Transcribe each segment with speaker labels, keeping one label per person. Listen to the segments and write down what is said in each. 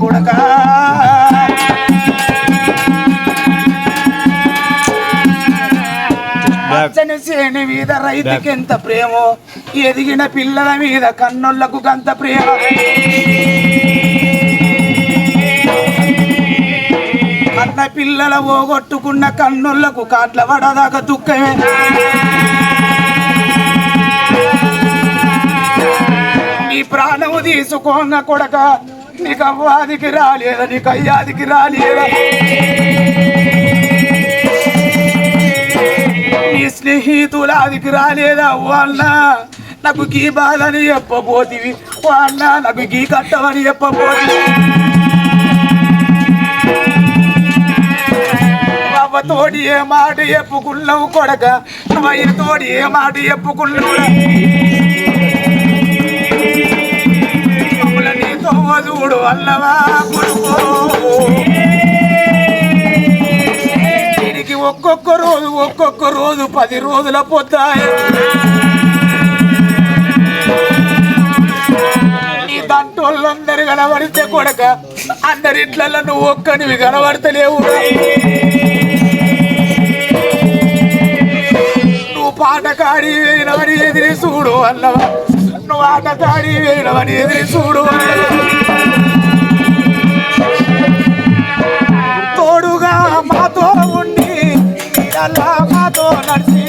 Speaker 1: కొడకా. పచ్చని సేని మీద రైతుకి ఎంత ప్రేమో ఎదిగిన పిల్లల మీద కన్నులకు గంత ప్రేమ. అన్న పిల్లల పోగొట్టుకున్న కన్నులకు కాట్ల పడదాకా దుఃఖమే నీ ప్రాణము తీసుకోంగ కొడక నీకు అవ్వాదికి రాలేదా నీకు అయ్యాదికి రాలేదా? నీ స్నేహితులాదికి రాలేదా వాళ్ళ నాకు గీ బాధని చెప్పబోతివి వాళ్ళ నాకు గీ కట్టమని చెప్పబోతివి తోడి ఏ మాట చెప్పుకున్నావు కొడక? నువ్వు తోడి ఏ మాట చెప్పుకున్నావు నీతో చూడు అల్లవా కొడుకో? దీనికి ఒక్కొక్క రోజు ఒక్కొక్క రోజు పది రోజుల పొద్దాయి. నీ దంటోళ్ళందరు కనబడితే కొడక అందరిట్లలో నువ్వు ఒక్కనివి కనబడతలేవు పాటకాడి వేయినవని ఎదిరి చూడు అల్లవ నువ్వు ఆటకాడి వేయినవని ఎదిరి చూడు తోడుగా మాతో ఉండి అలా మాతో నడిచి.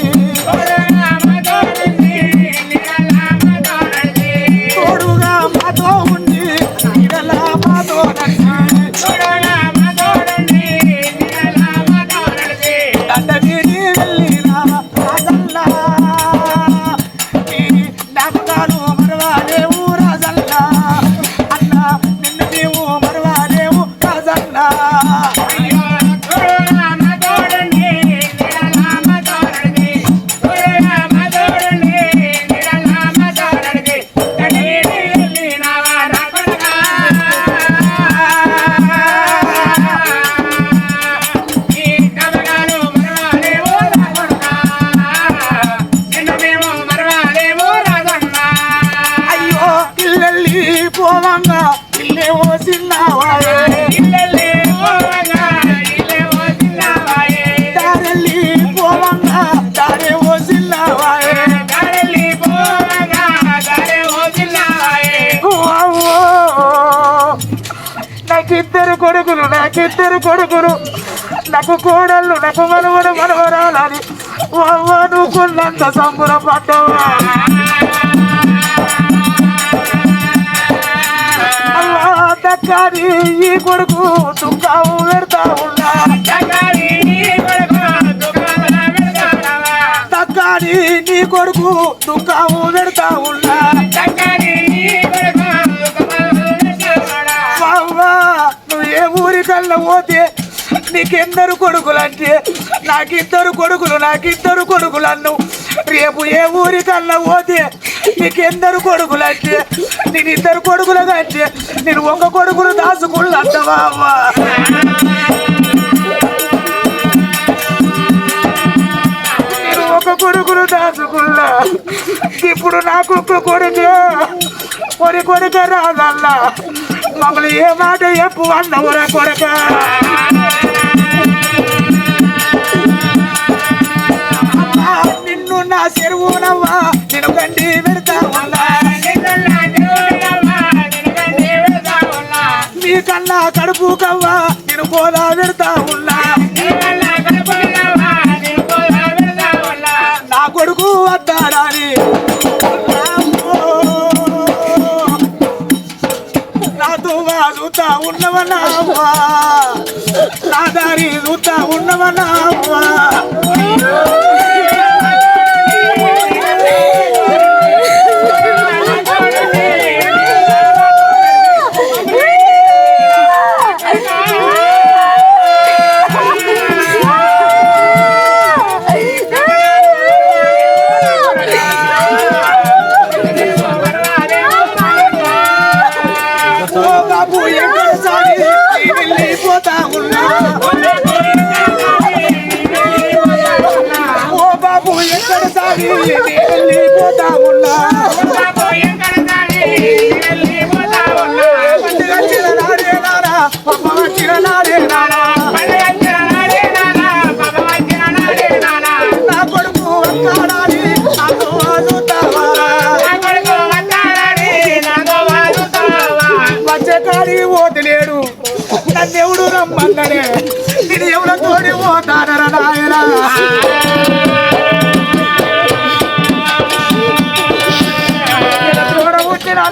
Speaker 1: పోవంగా ఇల్లే ఓ చిన్నవాయే దారెల్లి పోవంగా దారే ఓ చిన్నవాయే అవ్వో, నాకిద్దరు కొడుకులు నాకిద్దరు కొడుకులు. నాకు కోడళ్ళు నాకు మనవడు మనవరాలని. అవ్వ నువ్వు కొన్నంత సంబరపడ్డావా? పడ్డవా దక్కాని ఈ కొడుకు దుఃఖము పెడతా ఉన్నా. దక్కాని నీ కొడుకు దుఃఖము పెడతా ఉన్నా. నువ్వు ఏ ఊరికల్లా పోతే నీకెందరు కొడుకులంటే నాకిద్దరు కొడుకులు నాకిద్దరు కొడుకులు అన్ను. రేపు ఏ ఊరికల్లా పోతే నీకెందరు కొడుకులంటే నేను ఇద్దరు కొడుకులు కంటే నేను ఒక కొడుకులు దాచుకుళ్ళు అంటవా అవ్వా? నేను ఒక కొడుకులు దాచుకున్నా. ఇప్పుడు నాకు ఒక కొడుకు కొడి కొడుక రాదల్లా. మమ్మల్ని ఏ మాట చెప్పు అన్నవరా కొడుక? నా చెరువునవ్వా నేను గండి పెడతా ఉన్నా. మీ కన్నా కడుపు కవ్వా నేను పోలా పెడతా ఉన్నా. నా కొడుకు వద్దాడాని నాతో చూతా ఉన్నవన్నా నా దారి చూతా ఉన్నవన్నా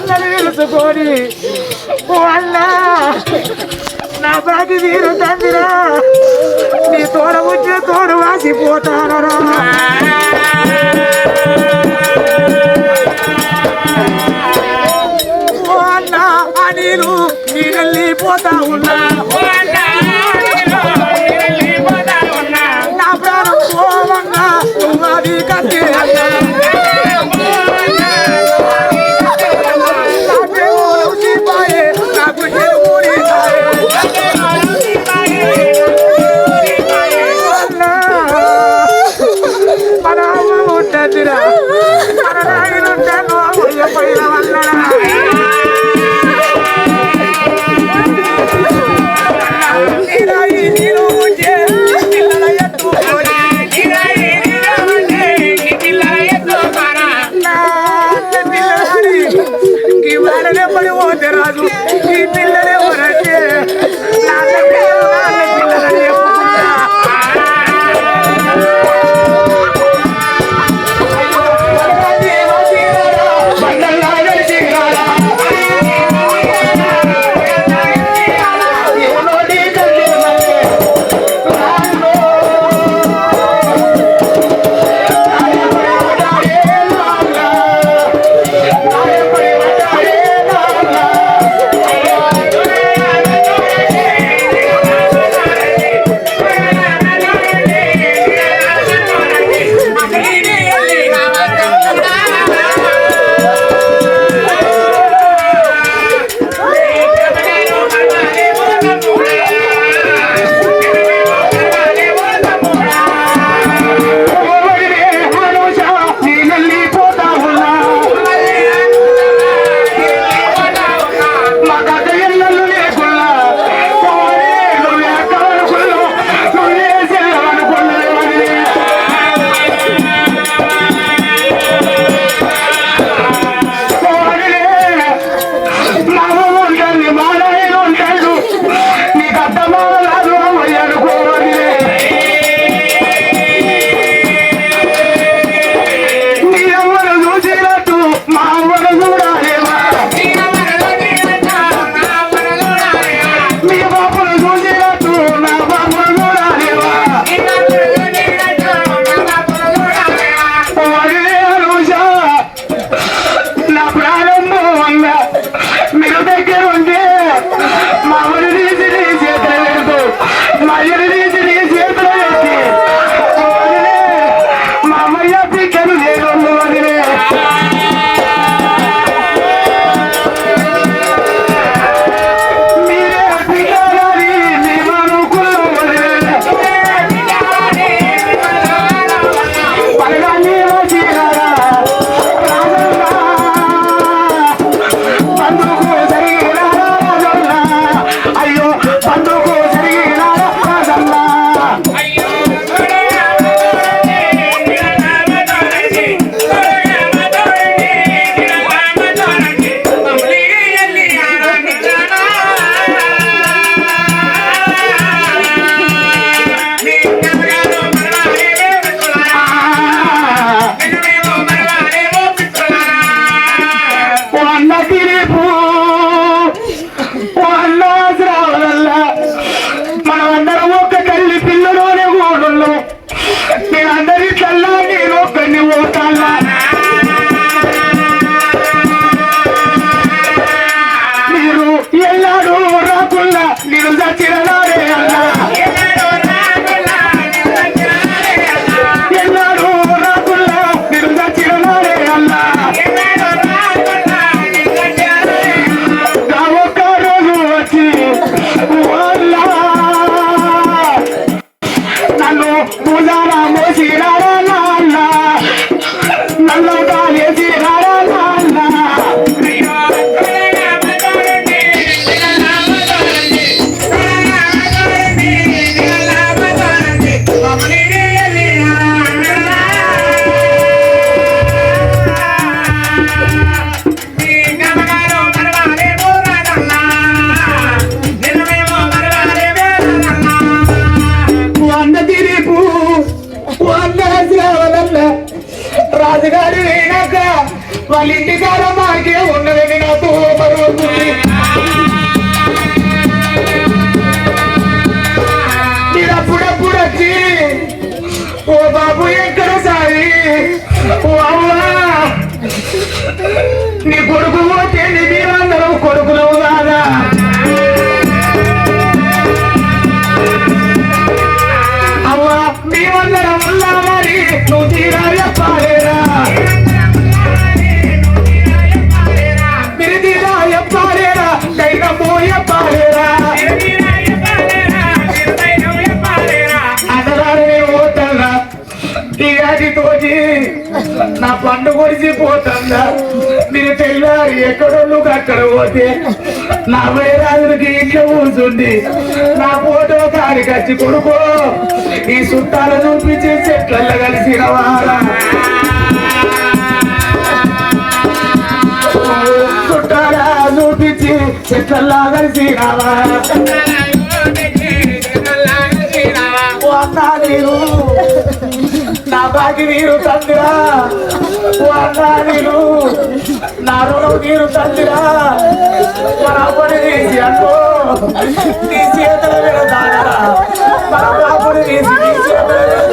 Speaker 1: కళ్ళను పిలుచుకొని అన్నా నా బాగి మీరు తండ్రిరా నీ తోడ వచ్చిన తోడు వాసిపోతానరా. అన్నా నీళ్ళు నీ పోతా ఉన్నా. Federado e de తోటి నా పండు కొడిచి పోతుందా మీరు తెల్లారి ఎక్కడోళ్ళు అక్కడ పోతే నా వైరాజులకి ఇంట్లో కూర్చుండి నా ఫోటో కాడికి వచ్చి కొడుకో ఈ చుట్టాలు చూపించి చెట్లల్లో కలిసిన వారా చుట్టాల చూపించి చెట్లల్లా కలిసినవా ఓ అన్నా నీరు నా బాకి నీరు తందిరా అన్నా నీరు నా రుణం నీరు తందిరా మన అప్పని తీసి అనుకో నీ చేతుల మీద పెడతారా మన బాపుని తీసి నీ చేతుల మీద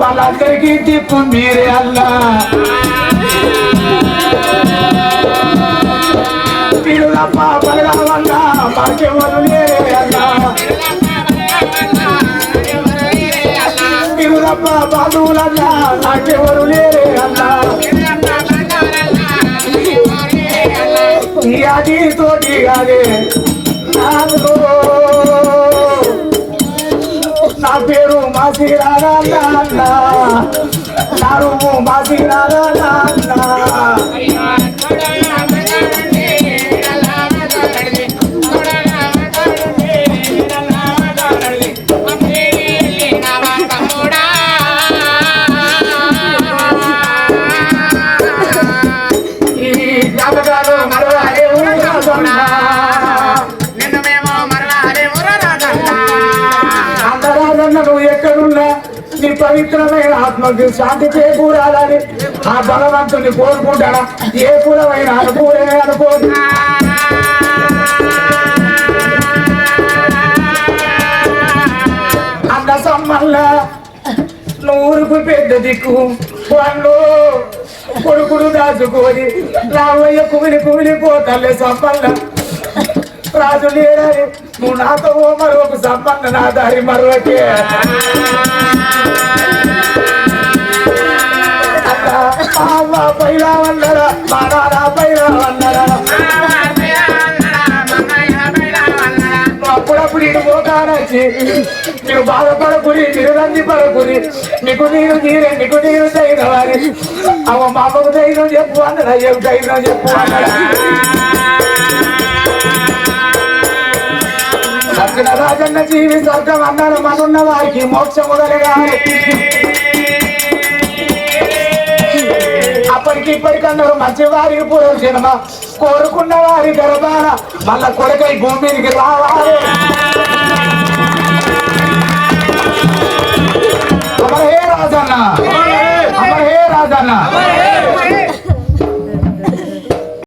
Speaker 1: వాళ్ళందరికీ తిప్పు మీరే అల్లా. మీరు తప్ప బలరామన్నా మాకెవరు లేరే అన్నా మీరు తప్ప బంధువులన్నా నాకెవరు లేరే అన్నా తోటి కాదే పేరు మాసిరాగా నాన్న నా రూము మాసిరాగా నాన్న ఈ పవిత్రమైన ఆత్మకు శాంతి చేకూరాలని ఆ భగవంతుని కోరుకుంటాడా? ఏ కులమైన అనుకూలే అనుకోదు. అన్న సమ్మల్ల నూరుకు పెద్ద దిక్కు వాళ్ళు కొడుకుడు దాచుకొని రావయ్య కుమిలి కుమిలి సమ్మల్ల. రాజు లేడని నాతో మరొక సంబంధ నా దారి మరొకే మా అమ్మ పైరా అన్నారా మా నారా పైరా అన్నారా అప్పుడప్పుడు ఇటు పోతానొచ్చి నీకు బాధపడకుని తిరునంది పడకుని నీకు నీరు నీరే నీకు నీరు దైన వారి అమ్మ మా అమ్మకు దైనం చెప్పు అన్నారా ఏం దైనం చెప్పు అన్నారా. అక్కడ రాజన్న జీవి స్వర్గం అన్నారు మనున్న వారికి మోక్షము కలగాలి అప్పటికి ఇప్పటికన్నారు మంచి వారికి పూర్వజన్మ కోరుకున్న వారి గర్భాన మళ్ళా కొడుకై భూమికి రావాలి. అమర హే రాజన్న అమర హే రాజన్న